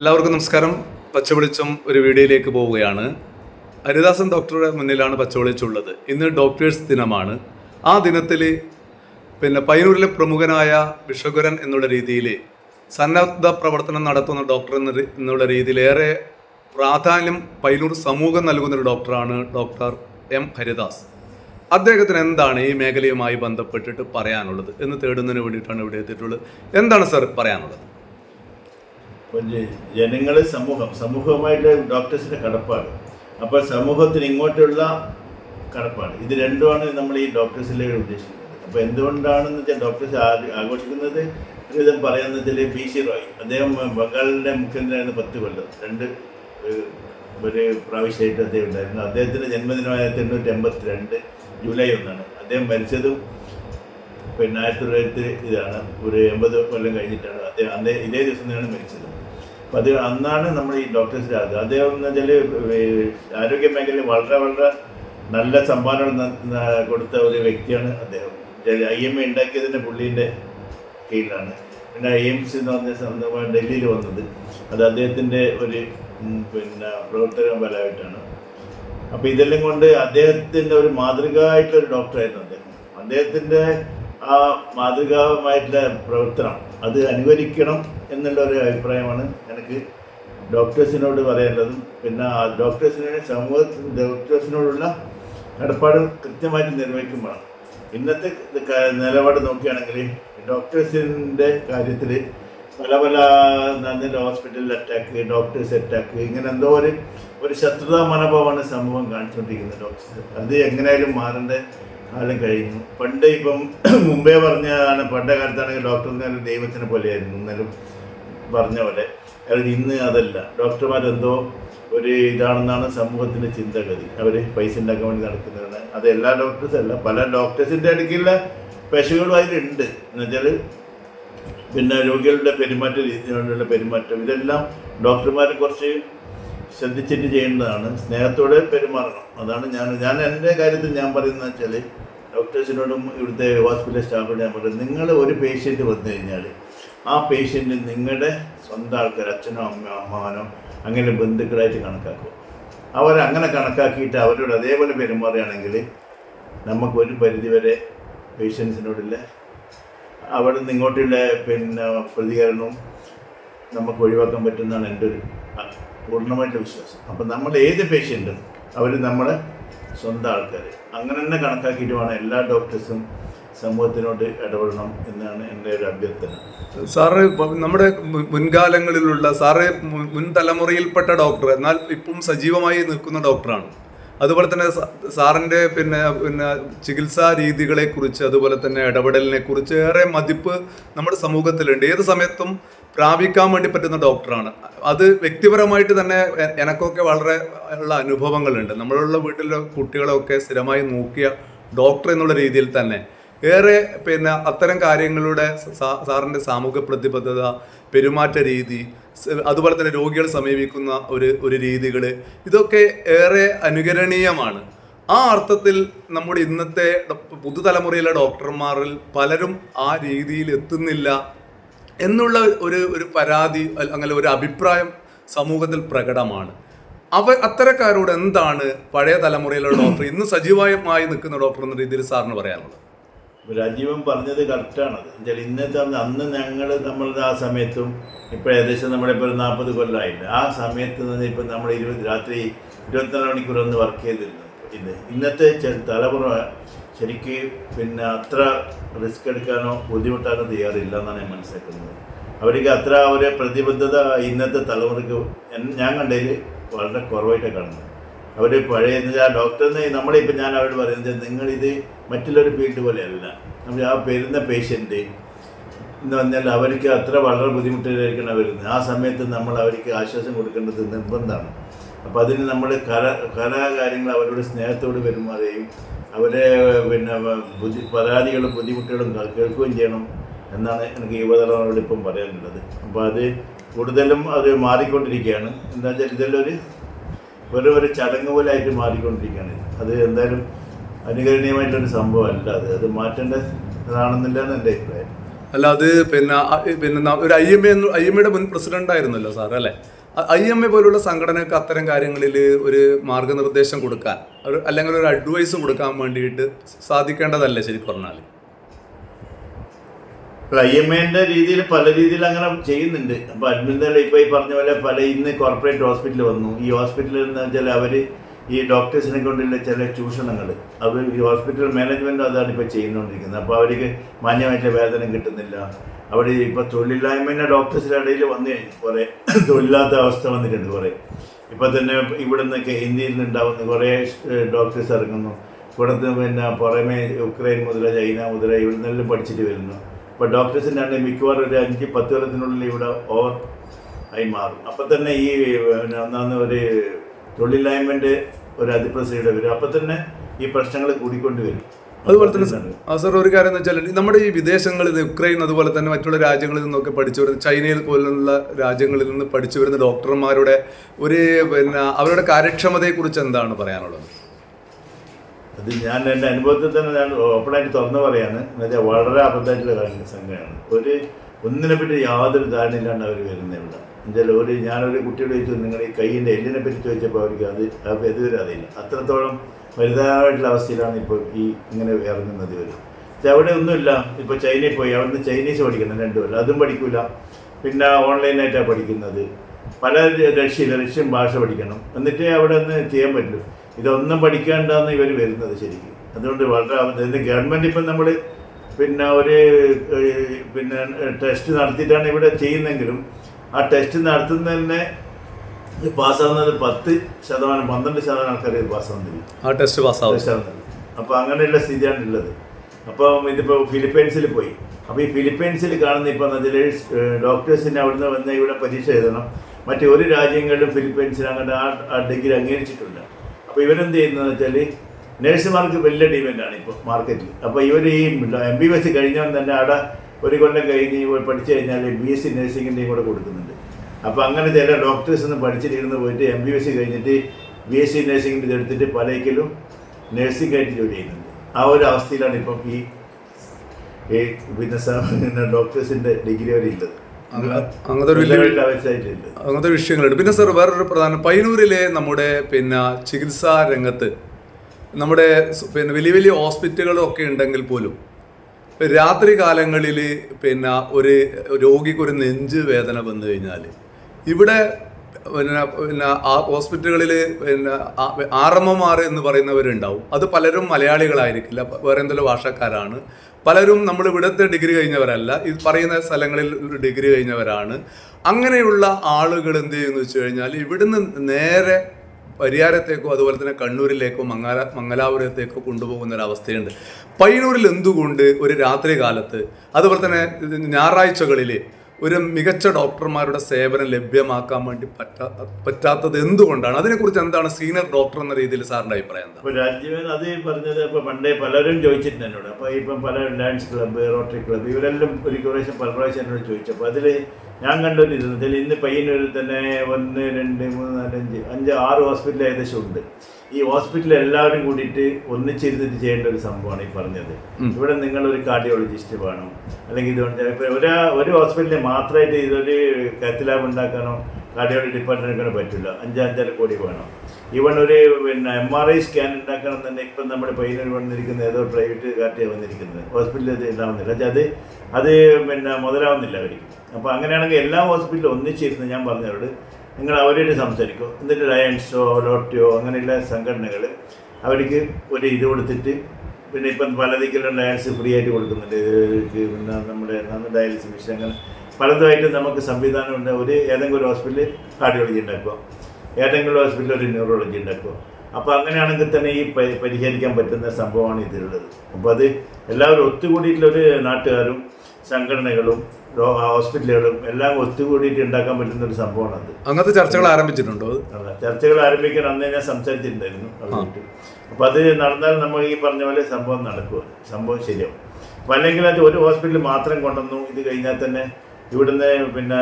എല്ലാവർക്കും നമസ്കാരം. പച്ചവെളിച്ചം ഒരു വീഡിയോയിലേക്ക് പോവുകയാണ്. ഹരിദാസൻ ഡോക്ടറുടെ മുന്നിലാണ് പച്ചവെളിച്ചുള്ളത്. ഇന്ന് ഡോക്ടേഴ്സ് ദിനമാണ്. ആ ദിനത്തിൽ പിന്നെ പയ്യന്നൂരിലെ പ്രമുഖനായ വിശ്വകുരൻ എന്നുള്ള രീതിയിൽ സന്നദ്ധ പ്രവർത്തനം നടത്തുന്ന ഡോക്ടർ എന്ന എന്നുള്ള രീതിയിൽ ഏറെ പ്രാധാന്യം പയ്യന്നൂർ സമൂഹം നൽകുന്ന ഒരു ഡോക്ടറാണ് ഡോക്ടർ എം ഹരിദാസ്. അദ്ദേഹത്തിന് എന്താണ് ഈ മേഖലയുമായി ബന്ധപ്പെട്ടിട്ട് പറയാനുള്ളത്? എന്ന് തേടുന്നതിന് വേണ്ടിയിട്ടാണ് ഇവിടെ എത്തിയിട്ടുള്ളത്. എന്താണ് സർ പറയാനുള്ളത്? ജനങ്ങൾ സമൂഹം സമൂഹവുമായിട്ട് ഡോക്ടേഴ്സിന്റെ കടപ്പാട്. അപ്പോൾ സമൂഹത്തിന് ഇങ്ങോട്ടുള്ള കടപ്പാട്. ഇത് രണ്ടുമാണ് നമ്മൾ ഈ ഡോക്ടേഴ്സിലേക്ക് ഉദ്ദേശിക്കുന്നത്. അപ്പോൾ എന്തുകൊണ്ടാണെന്ന് വെച്ചാൽ ഡോക്ടേഴ്സ് ആഘോഷിക്കുന്നത്? ഒരുവിധം വിധം പറയാന്ന് വെച്ചാൽ പി സി റോയ്. അദ്ദേഹം ബംഗാളിന്റെ മുഖ്യമന്ത്രിയായിരുന്നു പത്ത് കൊല്ലം. രണ്ട് ഒരു പ്രാവശ്യമായിട്ട് അദ്ദേഹം ഉണ്ടായിരുന്നു. അദ്ദേഹത്തിന്റെ ജന്മദിനമായ എണ്ണൂറ്റി എൺപത്തി രണ്ട് ജൂലൈ ഒന്നാണ്. അദ്ദേഹം മരിച്ചതും പിന്നെ ആയിരത്തി തൊള്ളായിരത്തി ഇതാണ് ഒരു എൺപത് കൊല്ലം കഴിഞ്ഞിട്ടാണ് അദ്ദേഹം അന്നേ ഇതേ ദിവസം തന്നെയാണ് മരിച്ചത്. അത് അന്നാണ് നമ്മൾ ഈ ഡോക്ടേഴ്സ് രാജ അദ്ദേഹം എന്ന് വെച്ചാൽ ആരോഗ്യ മേഖലയിൽ വളരെ വളരെ നല്ല സംഭാവന കൊടുത്ത ഒരു വ്യക്തിയാണ് അദ്ദേഹം. ഐ എം എ ഉണ്ടാക്കിയതിന്റെ പുള്ളീന്റെ കീഴിലാണ്. പിന്നെ ഐ എം സി എന്ന് പറഞ്ഞ സ്വന്തമായി ഡൽഹിയിൽ വന്നത്. അത് അദ്ദേഹത്തിന്റെ ഒരു പിന്നെ പ്രവർത്തന ഫലമായിട്ടാണ് അപ്പോൾ ഇതെല്ലാം കൊണ്ട് അദ്ദേഹത്തിന്റെ ഒരു മാതൃകയായിട്ടുള്ള ഒരു ഡോക്ടറായിരുന്നു അദ്ദേഹം. അദ്ദേഹത്തിന്റെ ആ മാതൃകാപരമായിട്ടുള്ള പ്രവർത്തനം അത് അനുകരിക്കണം എന്നുള്ള ഒരു അഭിപ്രായമാണ് എനിക്ക് ഡോക്ടേഴ്സിനോട് പറയാനുള്ളതും. പിന്നെ ഡോക്ടേഴ്സിനെ സമൂഹ ഡോക്ടേഴ്സിനോടുള്ള കടപ്പാട് കൃത്യമായിട്ട് നിർവഹിക്കുമ്പോൾ ഇന്നത്തെ നിലപാട് നോക്കുകയാണെങ്കിൽ ഡോക്ടേഴ്സിന്റെ കാര്യത്തിൽ പല പല നല്ല ഹോസ്പിറ്റലിൽ അറ്റാക്ക് ഡോക്ടേഴ്സ് അറ്റാക്ക് ഇങ്ങനെ എന്തോ ഒരു ഒരു ശത്രുതാ മനോഭാവമാണ് സമൂഹം കാണിച്ചുകൊണ്ടിരിക്കുന്നത് ഡോക്ടേഴ്സ്. അത് എങ്ങനെയായാലും മാറേണ്ട കാലം കഴിഞ്ഞു. പണ്ട് ഇപ്പം മുമ്പേ പറഞ്ഞതാണ് പണ്ട കാലത്താണെങ്കിൽ ഡോക്ടർ എന്ന് പറഞ്ഞാൽ ദൈവത്തിനെ പോലെയായിരുന്നു. എന്നാലും പറഞ്ഞ പോലെ. അതായത് ഇന്ന് അതല്ല. ഡോക്ടർമാരെന്തോ ഒരു ഇതാണെന്നാണ് സമൂഹത്തിന്റെ ചിന്തഗതി. അവർ പൈസ ഉണ്ടാക്കാൻ വേണ്ടി നടക്കുന്നതാണ്. അത് എല്ലാ ഡോക്ടേഴ്സ് അല്ല. പല ഡോക്ടേഴ്സിന്റെ അടുക്കുള്ള പശുക്കളും അതിലുണ്ട്. എന്നുവെച്ചാൽ പിന്നെ രോഗികളുടെ പെരുമാറ്റ രീതിയിലുള്ള പെരുമാറ്റം. ഇതെല്ലാം ഡോക്ടർമാരെ കുറച്ച് ശ്രദ്ധിച്ചിട്ട് ചെയ്യേണ്ടതാണ് സ്നേഹത്തോടെ പെരുമാറണം. അതാണ് ഞാൻ ഞാൻ എന്റെ കാര്യത്തിൽ ഞാൻ പറയുന്നത് വെച്ചാൽ ഡോക്ടേഴ്സിനോടും ഇവിടുത്തെ ഹോസ്പിറ്റൽ സ്റ്റാഫിനോട് ഞാൻ പറയുന്നത് നിങ്ങൾ ഒരു പേഷ്യന്റ് വന്നു കഴിഞ്ഞാൽ ആ പേഷ്യന്റ് നിങ്ങളുടെ സ്വന്തം ആൾക്കാർ അച്ഛനോ അമ്മയോ അമ്മാവനോ അങ്ങനെ ബന്ധുക്കളായിട്ട് കണക്കാക്കും. അവരങ്ങനെ കണക്കാക്കിയിട്ട് അവരോട് അതേപോലെ പെരുമാറുകയാണെങ്കിൽ നമുക്കൊരു പരിധിവരെ പേഷ്യൻസിനോടുള്ള അവിടെ നിന്ന് ഇങ്ങോട്ടുള്ള പിന്നെ പ്രതികരണവും നമുക്ക് ഒഴിവാക്കാൻ പറ്റുന്നതാണ് എന്റെ ഒരു പൂർണമായിട്ട് വിശ്വാസം. അപ്പം നമ്മൾ ഏത് പേഷ്യന്റും അവർ നമ്മുടെ സ്വന്തം ആൾക്കാർ അങ്ങനെ തന്നെ കണക്കാക്കിയിട്ട് വേണം എല്ലാ ഡോക്ടേഴ്സും സമൂഹത്തിനോട് ഇടപെടണം എന്നാണ് എന്റെ ഒരു അഭ്യർത്ഥന. സാറ് നമ്മുടെ മുൻകാലങ്ങളിലുള്ള സാറ് മുൻ- തലമുറയിൽപ്പെട്ട ഡോക്ടർ എന്നാൽ ഇപ്പം സജീവമായി നിൽക്കുന്ന ഡോക്ടറാണ് അതുപോലെ തന്നെ സാറിന്റെ പിന്നെ പിന്നെ ചികിത്സാ രീതികളെക്കുറിച്ച് അതുപോലെ തന്നെ ഇടപെടലിനെ കുറിച്ച് ഏറെ മതിപ്പ് നമ്മുടെ സമൂഹത്തിലുണ്ട്. ഏത് സമയത്തും പ്രാപിക്കാൻ വേണ്ടി പറ്റുന്ന ഡോക്ടറാണ്. അത് വ്യക്തിപരമായിട്ട് തന്നെ എനക്കൊക്കെ വളരെ ഉള്ള അനുഭവങ്ങളുണ്ട്. നമ്മളുള്ള വീട്ടിലെ കുട്ടികളൊക്കെ സ്ഥിരമായി നോക്കിയ ഡോക്ടർ എന്നുള്ള രീതിയിൽ തന്നെ. ഏറെ പിന്നെ അത്തരം കാര്യങ്ങളുടെ സാറിന്റെ സാമൂഹ്യ പ്രതിബദ്ധത പെരുമാറ്റ രീതി അതുപോലെ തന്നെ രോഗികൾ സമീപിക്കുന്ന ഒരു ഒരു രീതികൾ ഇതൊക്കെ ഏറെ അനുകരണീയമാണ്. ആ അർത്ഥത്തിൽ നമ്മുടെ ഇന്നത്തെ പുതുതലമുറയിലെ ഡോക്ടർമാരിൽ പലരും ആ രീതിയിൽ എത്തുന്നില്ല എന്നുള്ള ഒരു ഒരു പരാതി അങ്ങനെ ഒരു അഭിപ്രായം സമൂഹത്തിൽ പ്രകടമാണ്. അവ അത്തരക്കാരോട് എന്താണ് പഴയ തലമുറയിലുള്ള ഡോക്ടർ ഇന്ന് സജീവമായി നിൽക്കുന്ന ഡോക്ടർ എന്ന രീതിയിൽ സാറിന് പറയാനുള്ളത്? രാജീവൻ പറഞ്ഞത് കറക്റ്റാണ് എന്നുവെച്ചാൽ ഇന്നത്തെ അന്ന് അന്ന് ഞങ്ങൾ നമ്മളുടെ ആ സമയത്തും ഇപ്പോൾ ഏകദേശം നമ്മുടെ ഇപ്പോൾ ഒരു നാൽപ്പത് കൊല്ലമായില്ല ആ സമയത്ത് നിന്ന് ഇപ്പം നമ്മൾ ഇരുപത് രാത്രി ഇരുപത്തിനാല് മണിക്കൂർ ഒന്ന് വർക്ക് ചെയ്തിരുന്നു ഇത് ഇന്നത്തെ തലമുറ ശരിക്കും പിന്നെ അത്ര റിസ്ക് എടുക്കാനോ ബുദ്ധിമുട്ടാനോ തയ്യാറില്ല എന്നാണ് ഞാൻ മനസ്സിലാക്കുന്നത്. അവർക്ക് അത്ര ഒരു പ്രതിബദ്ധത ഇന്നത്തെ തലമുറയ്ക്ക് ഞാൻ കണ്ടതിൽ വളരെ കുറവായിട്ടാണ് കാണുന്നത്. അവർ പഴയ ആ ഡോക്ടറിന് നമ്മളിപ്പോൾ ഞാൻ അവരോട് പറയുന്നത് നിങ്ങളിത് മറ്റുള്ളൊരു ഫീൽഡ് പോലെയല്ല. നമ്മൾ ആ വരുന്ന പേഷ്യന്റ് എന്ന് പറഞ്ഞാൽ അവർക്ക് അത്ര വളരെ ബുദ്ധിമുട്ടിലായിരിക്കണം വരുന്നത് ആ സമയത്ത് നമ്മൾ അവർക്ക് ആശ്വാസം കൊടുക്കേണ്ടത് നിർബന്ധമാണ്. അപ്പോൾ അതിന് നമ്മൾ കല കലാകാര്യങ്ങൾ അവരോട് സ്നേഹത്തോട് പെരുമാറുകയും അവരെ പിന്നെ ബുദ്ധി പരാതികളും ബുദ്ധിമുട്ടുകളും കേൾക്കുകയും ചെയ്യണം എന്നാണ് എനിക്ക് യുവതലമുറയോട് ഇപ്പം പറയാനുള്ളത്. അപ്പോൾ അത് കൂടുതലും അത് മാറിക്കൊണ്ടിരിക്കുകയാണ്. എന്താ വെച്ചാൽ ഇതെല്ലാം ഒരു ഒരു ചടങ്ങ് പോലെ ആയിട്ട് മാറിക്കൊണ്ടിരിക്കുകയാണ്. അത് എന്തായാലും അനുകരണീയമായിട്ടൊരു സംഭവമല്ല അത്. അത് മാറ്റേണ്ടതാണെന്നില്ലാണ് എന്റെ അഭിപ്രായം. അല്ല അത് പിന്നെ പിന്നെ ഒരു I M A I M എയുടെ മുൻ പ്രസിഡന്റ് ആയിരുന്നല്ലോ സാർ അല്ലേ? ഐ എം എ പോലുള്ള സംഘടനക്ക് അത്തരം കാര്യങ്ങളിൽ ഒരു മാർഗനിർദ്ദേശം കൊടുക്കാൻ അല്ലെങ്കിൽ ഒരു അഡ്വൈസ് കൊടുക്കാൻ വേണ്ടിയിട്ട് സാധിക്കേണ്ടതല്ലേ ശരി പറഞ്ഞാൽ ഐ എം എന്റെ രീതിയിൽ പല രീതിയിൽ അങ്ങനെ ചെയ്യുന്നുണ്ട്. അപ്പൊ അഡ്മിന്റെ ഇപ്പൊ ഈ പറഞ്ഞ പോലെ പല ഇന്ന് കോർപ്പറേറ്റ് ഹോസ്പിറ്റൽ വന്നു. ഈ ഹോസ്പിറ്റലിൽ എന്ന് വെച്ചാൽ അവർ ഈ ഡോക്ടേഴ്സിനെ കൊണ്ടുള്ള ചില ചൂഷണങ്ങൾ അവർ ഈ ഹോസ്പിറ്റൽ മാനേജ്മെന്റ് അതാണ് ഇപ്പൊ ചെയ്യുന്നുകൊണ്ടിരിക്കുന്നത് അപ്പൊ അവർക്ക് മാന്യമായിട്ട് വേതനം കിട്ടുന്നില്ല. അവിടെ ഇപ്പൊ തൊഴിലില്ലായ്മ ഡോക്ടേഴ്സിന്റെ ഇടയിൽ വന്നു കഴിഞ്ഞു കുറെ തൊഴിലില്ലാത്ത അവസ്ഥ വന്നിട്ടുണ്ട് കുറെ. ഇപ്പൊ തന്നെ ഇവിടെ നിന്നൊക്കെ ഇന്ത്യയിൽ നിന്നുണ്ടാവുന്ന കുറെ ഡോക്ടേഴ്സ് ഇറങ്ങുന്നു. ഇവിടുത്തെ പിന്നെ പുറമെ ഉക്രൈൻ മുതൽ ചൈന മുതൽ ഇവിടെ നിന്നെല്ലാം പഠിച്ചിട്ട് വരുന്നു. അപ്പോൾ ഡോക്ടേഴ്സിന്റെ ആണെങ്കിൽ മിക്കവാറും ഒരു അഞ്ച് പത്ത് കൊല്ലത്തിനുള്ളിൽ ഇവിടെ ഓവർ ആയി മാറും. അപ്പം തന്നെ ഈ ഒന്നാന്ന് ഒരു തൊഴിലില്ലായ്മന്റെ ഒരു അതിപ്രസയുടെ വരും. അപ്പം തന്നെ ഈ പ്രശ്നങ്ങൾ കൂടിക്കൊണ്ട് വരും. അതുപോലെ തന്നെ ആ സാർ ഒരു കാര്യം എന്ന് വെച്ചാൽ നമ്മുടെ ഈ വിദേശങ്ങളിൽ നിന്ന് യുക്രൈൻ അതുപോലെ തന്നെ മറ്റുള്ള രാജ്യങ്ങളിൽ നിന്നൊക്കെ പഠിച്ചു വരുന്ന ചൈനയിൽ പോലുള്ള രാജ്യങ്ങളിൽ നിന്ന് പഠിച്ചു വരുന്ന ഡോക്ടർമാരുടെ ഒരു പിന്നെ അവരുടെ കാര്യക്ഷമതയെക്കുറിച്ച് എന്താണ് പറയാനുള്ളത്? അത് ഞാൻ എന്റെ അനുഭവത്തിൽ തന്നെ ഞാൻ ഓപ്പണായിട്ട് തുറന്നു പറയാണ്. എന്നുവെച്ചാൽ വളരെ അബദ്ധമായിട്ടുള്ള കാര്യം സംഘമാണ് ഒരു ഒന്നിനെ പറ്റി യാതൊരു ധാരണയിലാണ് അവർ വരുന്നത് ഇവിടെ എന്നുവെച്ചാൽ ഒരു ഞാനൊരു കുട്ടിയോട് ചോദിച്ചു നിങ്ങളുടെ ഈ കൈയിന്റെ എല്ലിനെ പറ്റി ചോദിച്ചപ്പോൾ അവർക്ക് അത് അത് ഇതുവരെ അറിയില്ല. അത്രത്തോളം വലുതായിട്ടുള്ള അവസ്ഥയിലാണ് ഇപ്പോൾ ഈ ഇങ്ങനെ ഇറങ്ങുന്നത് ഇവർ അവിടെ ഒന്നുമില്ല. ഇപ്പോൾ ചൈനയിൽ പോയി. അവിടുന്ന് ചൈനീസ് പഠിക്കുന്നത് രണ്ടുമല്ല അതും പഠിക്കില്ല പിന്നെ ഓൺലൈനായിട്ടാണ് പഠിക്കുന്നത്. പല റഷ്യയിൽ റഷ്യൻ ഭാഷ പഠിക്കണം. എന്നിട്ടേ അവിടെ ഒന്ന് ചെയ്യാൻ പറ്റും. ഇതൊന്നും പഠിക്കാണ്ടാന്ന് ഇവർ വരുന്നത് ശരിക്കും. അതുകൊണ്ട് വളരെ അബദ്ധം. ഗവൺമെന്റ് ഇപ്പം നമ്മൾ പിന്നെ ഒരു പിന്നെ ടെസ്റ്റ് നടത്തിയിട്ടാണ് ഇവിടെ ചെയ്യുന്നെങ്കിലും ആ ടെസ്റ്റ് നടത്തുന്നതന്നെ പാസ്സാവുന്നത് പത്ത് ശതമാനം പന്ത്രണ്ട് ശതമാനം ആൾക്കാർ പാസ്സാവുന്നില്ല ആ ടെസ്റ്റ് പാസ്സാവും. അപ്പോൾ അങ്ങനെയുള്ള സ്ഥിതിയാണ് ഉള്ളത്. അപ്പം ഇതിപ്പോൾ ഫിലിപ്പൈൻസിൽ പോയി. അപ്പോൾ ഈ ഫിലിപ്പൈൻസിൽ കാണുന്ന ഇപ്പൊ അതിൽ ഡോക്ടേഴ്സിന് അവിടുന്ന് വന്ന് ഇവിടെ പരീക്ഷ എഴുതണം. മറ്റ് ഒരു രാജ്യങ്ങളിലും ഫിലിപ്പൈൻസിൽ അങ്ങനെ ആ ഡിഗ്രി അംഗീകരിച്ചിട്ടുണ്ട് അപ്പോൾ ഇവരെന്ത് ചെയ്യുന്നതെന്ന് വെച്ചാൽ നഴ്സുമാർക്ക് വലിയ ഡിമാൻഡാണ് ഇപ്പോൾ മാർക്കറ്റിൽ അപ്പോൾ ഇവർ ഈ എം ബി ബി എസ് കഴിഞ്ഞവൻ തന്നെ അവിടെ ഒരു കൊല്ലം കഴിഞ്ഞ് പഠിച്ചു കഴിഞ്ഞാൽ ബി എസ് സി നഴ്സിങ്ങിന്റെയും കൂടെ കൊടുക്കുന്നുണ്ട്. അപ്പോൾ അങ്ങനെ ചില ഡോക്ടേഴ്സ് ഒന്നും പഠിച്ചിട്ടിരുന്ന് പോയിട്ട് എം ബി ബി സി കഴിഞ്ഞിട്ട് ബി എസ് സി നഴ്സിംഗിന്റെ എടുത്തിട്ട് പലയ്ക്കലും നഴ്സിംഗ് ആയിട്ട് ജോലി ചെയ്യുന്നുണ്ട്. ആ ഒരു അവസ്ഥയിലാണ് ഇപ്പം ഈ പിന്നെ ഡോക്ടേഴ്സിന്റെ ഡിഗ്രി വരെ ഉള്ളത്. അങ്ങനത്തെ ഒരു അങ്ങനത്തെ വിഷയങ്ങളുണ്ട്. പിന്നെ സാർ വേറൊരു പ്രധാന പയ്യന്നൂരിലെ നമ്മുടെ പിന്നെ ചികിത്സാ രംഗത്ത് നമ്മുടെ പിന്നെ വലിയ വലിയ ഹോസ്പിറ്റലുകളൊക്കെ ഉണ്ടെങ്കിൽ പോലും രാത്രി കാലങ്ങളിൽ പിന്നെ ഒരു രോഗിക്ക് ഒരു നെഞ്ച് വേദന വന്നു കഴിഞ്ഞാൽ ഇവിടെ പിന്നെ പിന്നെ ആ ഹോസ്പിറ്റലുകളിൽ പിന്നെ ആർ എം എമാർ എന്ന് പറയുന്നവരുണ്ടാവും. അത് പലരും മലയാളികളായിരിക്കില്ല വേറെ എന്തെങ്കിലും ഭാഷക്കാരാണ്. പലരും നമ്മൾ ഇവിടുത്തെ ഡിഗ്രി കഴിഞ്ഞവരല്ല ഇത് പറയുന്ന സ്ഥലങ്ങളിൽ ഒരു ഡിഗ്രി കഴിഞ്ഞവരാണ്. അങ്ങനെയുള്ള ആളുകൾ എന്ത് ചെയ്യുന്നു വെച്ച് കഴിഞ്ഞാൽ ഇവിടുന്ന് നേരെ പരിയാരത്തേക്കോ അതുപോലെ തന്നെ കണ്ണൂരിലേക്കോ മംഗല മംഗലാപുരത്തേക്കോ കൊണ്ടുപോകുന്ന ഒരു അവസ്ഥയുണ്ട് പയ്യന്നൂരിൽ എന്തുകൊണ്ട് ഒരു രാത്രി കാലത്ത് അതുപോലെ തന്നെ ഞായറാഴ്ചകളിൽ ഒരു മികച്ച ഡോക്ടർമാരുടെ സേവനം ലഭ്യമാക്കാൻ വേണ്ടി പറ്റാ പറ്റാത്തത് എന്തുകൊണ്ടാണ്? അതിനെക്കുറിച്ച് എന്താണ് സീനിയർ ഡോക്ടർ എന്ന രീതിയിൽ സാറിന്റെ അഭിപ്രായം എന്താ? രാജ്യവേദ അത് പറഞ്ഞത് ഇപ്പൊ പണ്ടേ പലരും ചോദിച്ചിട്ടുണ്ട് എന്നോട്. അപ്പോൾ ഇപ്പം പല ഡാൻസ് ക്ലബ്ബ് റോട്ടറി ക്ലബ്ബ് ഇവരെല്ലാം ഒരു പ്രാവശ്യം പല പ്രാവശ്യം എന്നോട് ചോദിച്ചു അതിൽ ഞാൻ കണ്ടൊരു ഇന്ന് പയ്യന്നൂരിൽ തന്നെ ഒന്ന് രണ്ട് മൂന്ന് നാല് അഞ്ച് അഞ്ച് ആറ് ഹോസ്പിറ്റൽ ഏകദേശം ഉണ്ട്. ഈ ഹോസ്പിറ്റലിൽ എല്ലാവരും കൂടിയിട്ട് ഒന്നിച്ചിരുന്നിട്ട് ചെയ്യേണ്ട ഒരു സംഭവമാണ് ഈ പറഞ്ഞത്. ഇവിടെ നിങ്ങൾ ഒരു കാർഡിയോളജിസ്റ്റ് വേണം. അല്ലെങ്കിൽ ഇത് ഒരു ഒരു ഹോസ്പിറ്റലിൽ മാത്രമായിട്ട് ഇതൊരു കത്തിലാബ് ഉണ്ടാക്കാനോ കാർഡിയോളജി ഡിപ്പാർട്ട്മെന്റ് എടുക്കാനോ പറ്റില്ല. അഞ്ചാഞ്ചര കോടി വേണം. ഈവൺ ഒരു പിന്നെ എം ആർ ഐ സ്കാൻ ഉണ്ടാക്കണം തന്നെ ഇപ്പം നമ്മുടെ പയ്യന്നൂർ വന്നിരിക്കുന്ന ഏതോ പ്രൈവറ്റ് കാർട്ടിയാണ് വന്നിരിക്കുന്നത്. ഹോസ്പിറ്റലിൽ ഉണ്ടാവുന്നില്ല പക്ഷേ അത് അത് പിന്നെ മുതലാവുന്നില്ല അവർക്ക്. അപ്പോൾ അങ്ങനെയാണെങ്കിൽ എല്ലാ ഹോസ്പിറ്റലും ഒന്നിച്ചിരുന്ന് ഞാൻ പറഞ്ഞവരോട് നിങ്ങൾ അവരോട് സംസാരിക്കും. എന്നിട്ട് ലയൻസോ ലോട്ടിയോ അങ്ങനെയുള്ള സംഘടനകൾ അവർക്ക് ഒരു ഇത് കൊടുത്തിട്ട് പിന്നെ ഇപ്പം പലതിക്കലും ഡയാലിസിസ് ഫ്രീ ആയിട്ട് കൊടുക്കുന്നുണ്ട്. പിന്നെ നമ്മുടെ ഡയാലിസിസ് മിഷൻ അങ്ങനെ പലതുമായിട്ട് നമുക്ക് സംവിധാനമുണ്ട് ഒരു ഏതെങ്കിലും ഒരു ഹോസ്പിറ്റലിൽ കാർഡിയോളജി ഉണ്ടാക്കുക. ഏതെങ്കിലും ഹോസ്പിറ്റലിൽ ഒരു ന്യൂറോളജി ഉണ്ടാക്കുക. അപ്പോൾ അങ്ങനെയാണെങ്കിൽ തന്നെ ഈ പരിഹരിക്കാൻ പറ്റുന്ന സംഭവമാണ് ഇതിലുള്ളത്. അപ്പോൾ അത് എല്ലാവരും ഒത്തുകൂടിയിട്ടുള്ളൊരു നാട്ടുകാരും സംഘടനകളും ഹോസ്പിറ്റലുകളും എല്ലാം ഒത്തുകൂടിയിട്ട് ഉണ്ടാക്കാൻ പറ്റുന്ന ഒരു സംഭവമാണ് അത് അങ്ങനത്തെ ചർച്ചകൾ ആരംഭിച്ചിട്ടുണ്ടോ ചർച്ചകൾ ആരംഭിക്കാൻ അന്ന് ഞാൻ സംസാരിച്ചിട്ടുണ്ടായിരുന്നു അപ്പൊ അത് നടന്നാൽ നമ്മൾ ഈ പറഞ്ഞ പോലെ സംഭവം നടക്കുക സംഭവം ശരിയാവും. അപ്പൊ അല്ലെങ്കിൽ അത് ഒരു ഹോസ്പിറ്റലിൽ മാത്രം കൊണ്ടുവന്നു ഇത് കഴിഞ്ഞാൽ തന്നെ ഇവിടുന്ന് പിന്നെ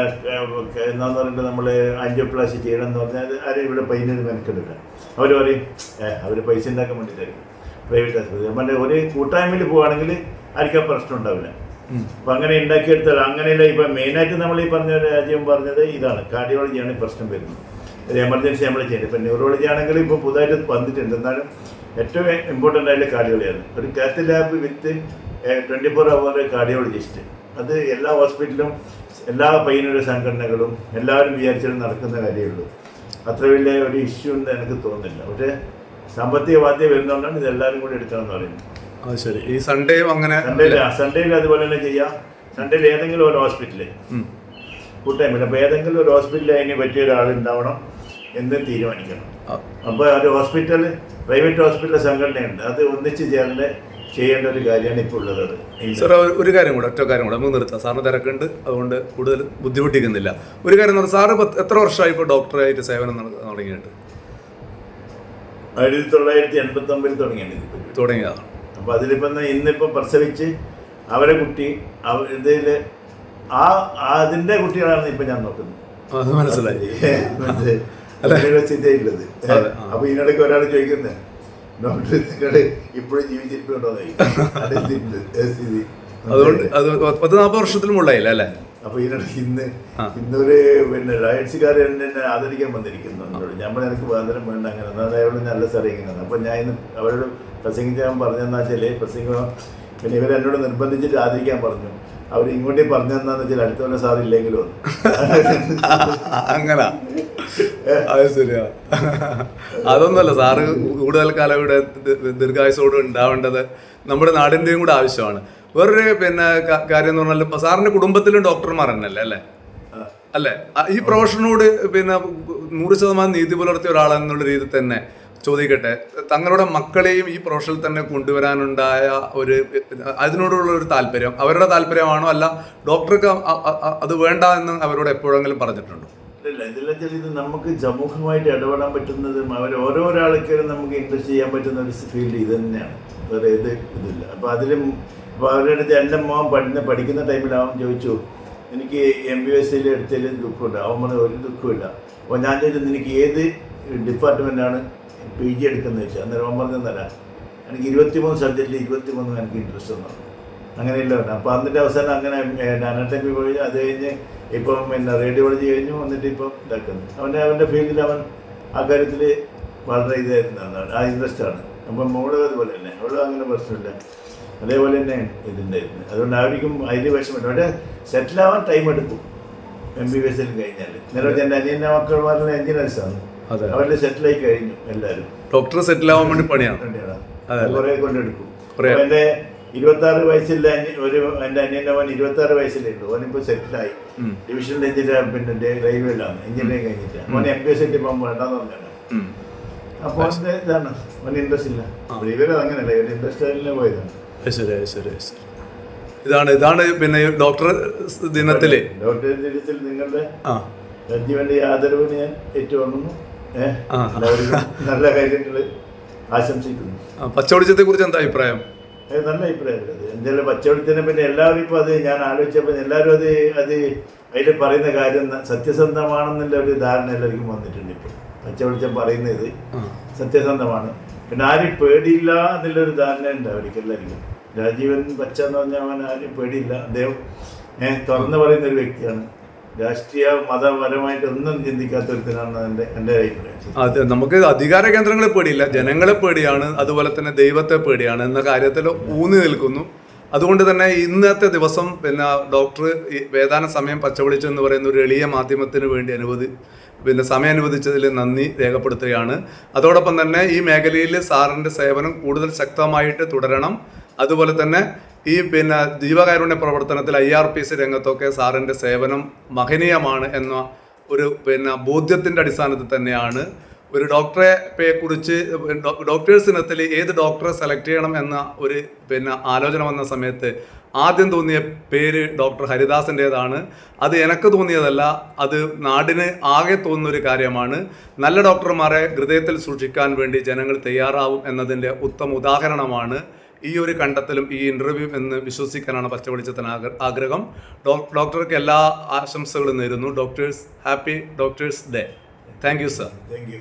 എന്താന്ന് പറയുന്നത് നമ്മൾ ആൻജിയോപ്ലാസ്റ്റി ചെയ്യണം എന്ന് പറഞ്ഞാൽ ആരും ഇവിടെ പൈനൊരു മെനക്കെടുക്കാം അവർ പറയും അവർ പൈസ ഉണ്ടാക്കാൻ വേണ്ടിയിട്ടായിരിക്കും. പ്രൈവറ്റ് ആശുപത്രി. നമ്മുടെ ഒരു കൂട്ടായ്മയിൽ പോവുകയാണെങ്കിൽ ആർക്കും പ്രശ്നം ഉണ്ടാവില്ല. അപ്പൊ അങ്ങനെ ഉണ്ടാക്കിയെടുത്താൽ അങ്ങനെയല്ല ഇപ്പൊ മെയിനായിട്ട് നമ്മൾ ഈ പറഞ്ഞ രാജ്യം പറഞ്ഞത് ഇതാണ്. കാർഡിയോളജിയാണ് പ്രശ്നം വരുന്നത്. ഒരു എമർജൻസി നമ്മൾ ചെയ്യുന്നത് ഇപ്പൊ ന്യൂറോളജി ആണെങ്കിൽ ഇപ്പോൾ പുതുതായിട്ട് വന്നിട്ടുണ്ട്. എന്നാലും ഏറ്റവും ഇമ്പോർട്ടന്റ് ആയിട്ട് കാർഡിയോളജിയാണ്. ഒരു cath lab with twenty four hour cardiologist അത് എല്ലാ ഹോസ്പിറ്റലും എല്ലാ പയ്യനൊരു സംഘടനകളും എല്ലാവരും വിചാരിച്ചാലും നടക്കുന്ന കാര്യമുള്ളൂ അത്ര വലിയ ഒരു ഇഷ്യൂ എന്ന് എനിക്ക് തോന്നുന്നില്ല. പക്ഷേ സാമ്പത്തിക ബാധ്യത വരുന്നതുകൊണ്ടാണ് ഇത് എല്ലാവരും കൂടി എടുക്കണം എന്ന് പറയുന്നത്. അത് ശരി. ഈ സൺഡേയും അങ്ങനെ സൺഡേയിൽ സൺഡേയിൽ അതുപോലെ തന്നെ ചെയ്യാം. സൺഡേയിൽ ഏതെങ്കിലും ഒരു ഹോസ്പിറ്റലിൽ ഉം. കൂട്ടായ്മ അപ്പോൾ ഏതെങ്കിലും ഒരു ഹോസ്പിറ്റലിൽ അതിന് പറ്റിയ ഒരാൾ ഉണ്ടാവണം എന്ന് തീരുമാനിക്കണം. അപ്പോൾ ഒരു ഹോസ്പിറ്റൽ പ്രൈവറ്റ് ഹോസ്പിറ്റൽ സംഘടനയുണ്ട്. അത് ഒന്നിച്ച് ചേർന്ന് ചെയ്യേണ്ട ഒരു കാര്യമാണ് ഇപ്പോൾ ഉള്ളത്. സാർ ഒരു- കാര്യം കൂടെ ഒറ്റ കാര്യം കൂടെ. നമുക്ക് നിർത്താം. സാറിന് തിരക്കുണ്ട്. അതുകൊണ്ട് കൂടുതൽ ബുദ്ധിമുട്ടിക്കുന്നില്ല. ഒരു കാര്യം എന്ന് സാറ് എത്ര വർഷമായി ഇപ്പോൾ ഡോക്ടറായിട്ട് സേവനം തുടങ്ങിയിട്ട് ആയിരത്തി തൊള്ളായിരത്തി എൺപത്തി ഒമ്പതിൽ തുടങ്ങിയാണ് തുടങ്ങിയതാണ് അപ്പോൾ അതിലിപ്പം ഇന്നിപ്പോൾ പ്രസവിച്ച് അവരെ കുട്ടി ഇതിൽ ആ അതിന്റെ കുട്ടികളാണ് ഇപ്പം ഞാൻ നോക്കുന്നത്. അത് മനസ്സിലായി. അതിനുള്ള അപ്പോൾ ഇതിനിടയ്ക്ക് ഒരാൾ ചോദിക്കുന്നത് ഡോക്ടർ നിങ്ങൾ ഇപ്പോഴും ജീവിച്ചിരിപ്പുണ്ടോന്ന് ചോദിക്കും. സ്ഥിതി സ്ഥിതി. അതുകൊണ്ട് അത് പത്ത് നാൽപ്പത് വർഷത്തിലും ഉള്ളായില്ല അല്ലേ? അപ്പൊ ഇതിനിടയ്ക്ക് ഇന്ന് ഇന്നൊരു പിന്നെ റൈറ്റ്സുകാർ എന്നെ ആദരിക്കാൻ വന്നിരിക്കുന്നു എന്നോട്. നമ്മൾ എനിക്ക് വേണ്ട അങ്ങനെ. നല്ല സാറേ ഇങ്ങനെ അപ്പൊ ഞാൻ ഇന്ന് അവരോട് പ്രസംഗിക്കാൻ പറഞ്ഞെന്നാ വെച്ചാൽ പ്രസംഗം പിന്നെ ഇവർ എന്നോട് നിർബന്ധിച്ചിട്ട് ആദരിക്കാൻ പറഞ്ഞു. അവർ ഇങ്ങോട്ടേ പറഞ്ഞെന്നാന്ന് വെച്ചാൽ അടുത്ത പോലെ സാർ ഇല്ലെങ്കിലും അങ്ങനെ? അത് ശരിയാ. അതൊന്നുമല്ല സാറ് കൂടുതൽ കാലം ഇവിടെ ദീർഘായുസോട് ഉണ്ടാവേണ്ടത് നമ്മുടെ നാടിന്റെയും കൂടെ ആവശ്യമാണ്. വേറൊരു പിന്നെ കാര്യം എന്ന് പറഞ്ഞാൽ ഇപ്പൊ സാറിന്റെ കുടുംബത്തിലും ഡോക്ടർമാർ തന്നെയല്ലേ അല്ലേ? അല്ലേ? ഈ പ്രൊഫഷനോട് പിന്നെ നൂറ് ശതമാനം നീതി പുലർത്തിയ ഒരാളെന്നുള്ള രീതിയിൽ തന്നെ ചോദിക്കട്ടെ തങ്ങളുടെ മക്കളെയും ഈ പ്രൊഫഷനിൽ തന്നെ കൊണ്ടുവരാനുണ്ടായ ഒരു അതിനോടുള്ള ഒരു താല്പര്യം അവരുടെ താല്പര്യമാണോ അല്ല ഡോക്ടർക്ക് അത് വേണ്ട എന്ന് അവരോട് എപ്പോഴെങ്കിലും പറഞ്ഞിട്ടുണ്ടോ? ഇല്ല ഇതെല്ലാം വെച്ചാൽ ഇത് നമുക്ക് സമൂഹമായിട്ട് ഇടപെടാൻ പറ്റുന്നതും അവർ ഓരോ ഒരാൾക്കും നമുക്ക് ഇൻട്രസ്റ്റ് ചെയ്യാൻ പറ്റുന്ന ഒരു ഫീൽഡ് ഇത് തന്നെയാണ്. വേറെ ഏത് ഇതില്ല. അപ്പോൾ അതിലും അപ്പോൾ അവരുടെ അടുത്ത് എന്റെ മോൻ പഠിക്കുന്ന പഠിക്കുന്ന ടൈമിൽ അവൻ ചോദിച്ചു എനിക്ക് എം ബി എസ് സിയിൽ എടുത്തതിൽ ദുഃഖമുണ്ട്. അവൻ പറഞ്ഞ ഒരു ദുഃഖമില്ല അപ്പോൾ ഞാൻ ചോദിച്ചത് എനിക്ക് ഏത് ഡിപ്പാർട്ട്മെന്റാണ് പി ജി എടുക്കുന്നത് ചോദിച്ചു അന്നേരം അവൻ പറഞ്ഞു തരാം എനിക്ക് ഇരുപത്തിമൂന്ന് സബ്ജക്റ്റിൽ ഇരുപത്തിമൂന്നും എനിക്ക് ഇൻട്രസ്റ്റ് ഒന്നും അങ്ങനെയല്ല പറഞ്ഞു അപ്പോൾ അതിന്റെ അവസാനം അങ്ങനെ അനാട്ടമി പോയി. അത് കഴിഞ്ഞ് ഇപ്പം പിന്നെ റേഡിയോളജി കഴിഞ്ഞു. വന്നിട്ട് ഇപ്പം ഇതാക്കുന്നു. അവന്റെ അവന്റെ ഫീൽഡിൽ അവൻ ആ കാര്യത്തിൽ വളരെ ഇതായിരുന്നു. ആ ഇൻട്രസ്റ്റ് ആണ്. അപ്പം മോളും അതുപോലെ തന്നെ. അവളും അങ്ങനെ പ്രശ്നമില്ല. അതേപോലെ തന്നെ ഇതുണ്ടായിരുന്നു. അതുകൊണ്ട് അവർക്കും അതിൽ വിഷമമില്ല അവിടെ സെറ്റിലാവാൻ ടൈം എടുക്കും. എം ബി ബി എസ് കഴിഞ്ഞാൽ നേരെ എന്റെ അനിയന്റെ മക്കൾ എഞ്ചിനീയേഴ്സാണ് അതെ. അവരുടെ സെറ്റിലായി കഴിഞ്ഞു എല്ലാവരും. ഡോക്ടർ സെറ്റിൽ ആവാൻ വേണ്ടി പണിയാണ്. കുറെ കൊണ്ടെടുക്കും. എന്റെ ഇരുപത്തി ആറ് വയസ്സിലെ ഒരു എന്റെ അനിയന്റെ അവൻ ഇരുപത്തി ആറ് വയസ്സിലുണ്ട് ഓനിപ്പോ സെറ്റിലായി. ഉം. എഞ്ചിനീയർ പിന്നെ റെയിൽവേയിലാണ് എഞ്ചിനീയറിംഗ് കഴിഞ്ഞിട്ട്. അവൻ എം പി എസ് സെറ്റ് പോകാൻ വേണ്ടെന്ന് പറഞ്ഞാണ്. അപ്പൊ ഇതാണ്. അവന് ഇൻട്രസ്റ്റ് ഇല്ല. ഇവരത് ഇവർ അങ്ങനെയല്ല. ഇവർ ഇൻട്രസ്റ്റ് പോയതാണ്. ശരി ശരി ശരി. ഇതാണ് ഇതാണ് പിന്നെ ഡോക്ടർ ദിനത്തിലെ. ഡോക്ടർ ദിനത്തിൽ നിങ്ങളുടെ ഞാൻ ഏറ്റുവാങ്ങുന്നു. നല്ല കാര്യങ്ങൾ ആശംസിക്കുന്നു. പച്ചവെളിച്ചത്തെ കുറിച്ച് എന്താ അഭിപ്രായം? നല്ല അഭിപ്രായമുള്ളത് എന്തായാലും പച്ചവെളിച്ചതിനെ പിന്നെ എല്ലാവരും ഇപ്പോൾ അത് ഞാൻ ആലോചിച്ചപ്പോൾ എല്ലാവരും അത് അത് അതിൽ പറയുന്ന കാര്യം സത്യസന്ധമാണെന്നുള്ള ഒരു ധാരണ എല്ലാവർക്കും വന്നിട്ടുണ്ട് ഇപ്പോൾ പച്ചവെളിച്ചം പറയുന്നത് സത്യസന്ധമാണ്. പിന്നെ ആരും പേടിയില്ല എന്നുള്ളൊരു ധാരണ ഉണ്ട് അവർക്ക് എല്ലാവർക്കും. രാജീവൻ പച്ച എന്ന് പറഞ്ഞാൽ അവൻ ആരും പേടിയില്ല. അദ്ദേഹം ഏഹ് തുറന്നു പറയുന്ന ഒരു വ്യക്തിയാണ്. രാഷ്ട്രീയ മതപരമായിട്ട് ഒന്നും ചിന്തിക്കാത്ത ഒരുത്തനാണെന്ന് എന്റെ അഭിപ്രായം. അതെ നമുക്ക് അധികാര കേന്ദ്രങ്ങളെ പേടിയില്ല. ജനങ്ങളെ പേടിയാണ്. അതുപോലെ തന്നെ ദൈവത്തെ പേടിയാണ് എന്ന കാര്യത്തിൽ ഊന്നി നിൽക്കുന്നു. അതുകൊണ്ട് തന്നെ ഇന്നത്തെ ദിവസം പിന്നെ ഡോക്ടർ വേദാന സമയം പച്ചവിളിച്ചു എന്ന് പറയുന്ന ഒരു എളിയ മാധ്യമത്തിന് വേണ്ടി അനുവദി പിന്നെ സമയം അനുവദിച്ചതിൽ നന്ദി രേഖപ്പെടുത്തുകയാണ്. അതോടൊപ്പം തന്നെ ഈ മേഖലയിൽ സാറിന്റെ സേവനം കൂടുതൽ ശക്തമായിട്ട് തുടരണം. അതുപോലെ തന്നെ ഈ പിന്നെ ജീവകാരുണ്യ പ്രവർത്തനത്തിൽ ഐ ആർ പി സി രംഗത്തൊക്കെ സാറിന്റെ സേവനം മഹനീയമാണ് എന്ന ഒരു പിന്നെ ബോധ്യത്തിന്റെ അടിസ്ഥാനത്തിൽ തന്നെയാണ്. ഒരു ഡോക്ടറെ കുറിച്ച് ഡോക്ടേഴ്സ് ഇനത്തിൽ ഏത് ഡോക്ടറെ സെലക്ട് ചെയ്യണം എന്ന ഒരു പിന്നെ ആലോചന വന്ന സമയത്ത് ആദ്യം തോന്നിയ പേര് ഡോക്ടർ ഹരിദാസിന്റേതാണ്. അത് എനക്ക് തോന്നിയതല്ല അത് നാടിന് ആകെ തോന്നുന്ന ഒരു കാര്യമാണ്. നല്ല ഡോക്ടർമാരെ ഹൃദയത്തിൽ സൂക്ഷിക്കാൻ വേണ്ടി ജനങ്ങൾ തയ്യാറാവും എന്നതിന്റെ ഉത്തമ ഉദാഹരണമാണ്. ഈ ഒരു കണ്ടെത്തലും ഈ ഇന്റർവ്യൂ എന്ന് വിശ്വസിക്കാനാണ് പച്ചവെളിച്ചത്തിന് വെളിച്ചത്തിന് ആഗ്രഹം. ഡോക്ടർക്ക് എല്ലാ ആശംസകളും നേരുന്നു. Doctors happy doctors day thank you sir thank you